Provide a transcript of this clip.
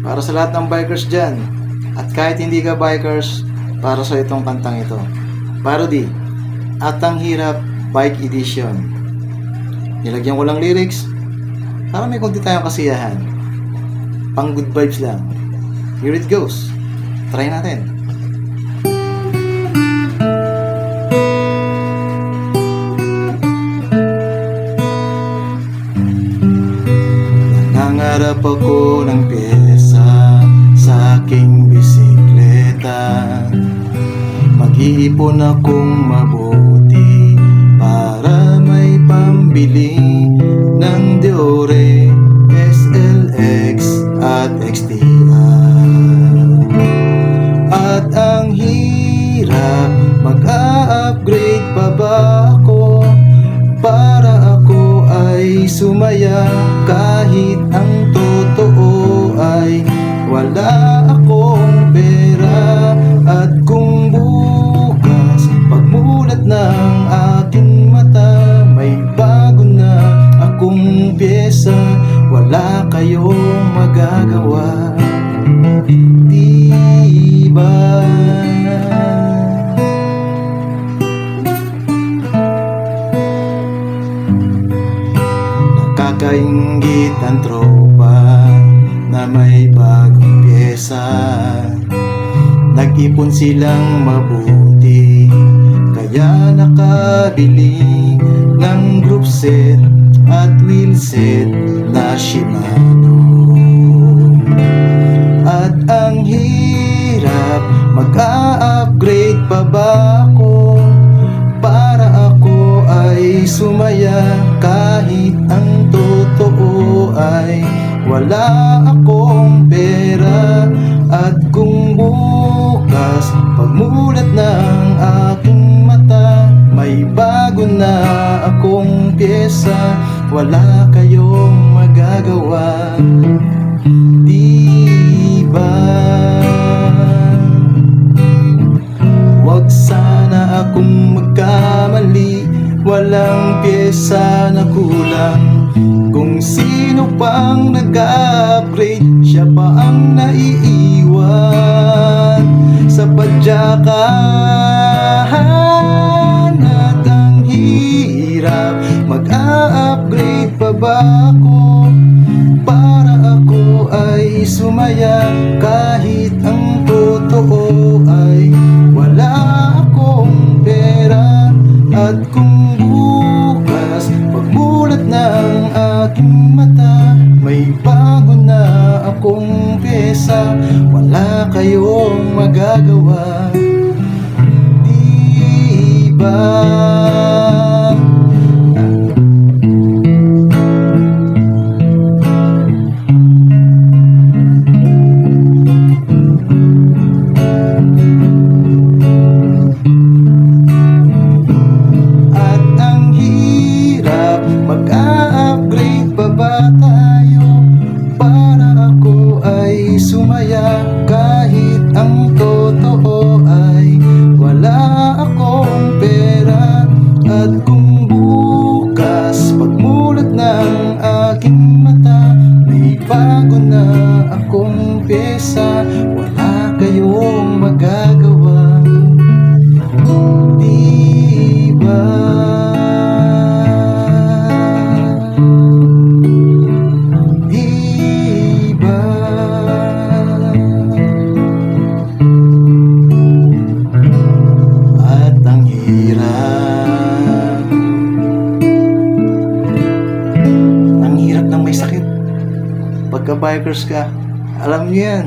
Para sa lahat ng bikers dyan. At kahit hindi ka bikers, para sa itong kantang ito. Parody. At ang hirap bike edition. Nilagyan ko lang lyrics para may konti tayong kasiyahan. Pang good vibes lang. Here it goes. Try natin. Nangarap ako ng pyesa Mag-iipon akong mabuti para may pambili ng Diore, SLX at XTR At ang hirap mag-a-upgrade pa ba ako? Para ako ay sumaya kahit ang totoo ay wala pyesa wala kayong magagawa. Diba? Nakakaingit ang tropa na may bagong pyesa. Nag-ipon silang mabuti Kaya nakabili ng group set at wheel set na Shimano. At ang hirap mag-a-upgrade pa ba ako? Para ako ay sumaya kahit ang totoo ay wala akong pera. At kung bukas pagmulat ng aking mata may bago na akong pyesa wala kayong magagawa. Diba? Huwag sana akong magkamali. Walang pyesa na kulang. Kung sino pang nag-upgrade Siya pa ang naiiwan. Sa padyakan ba ako? Para ako ay sumaya kahit ang totoo ay wala akong pera. At kung bukas pagmulat ng aking mata may bago na akong pyesa. Wala kayong magagawa. Diba? At At kung bukas Pagmulat ng aking mata May bago na akong pyesa. Wala kayong magagawa Pagka bikers ka Alam niyo yan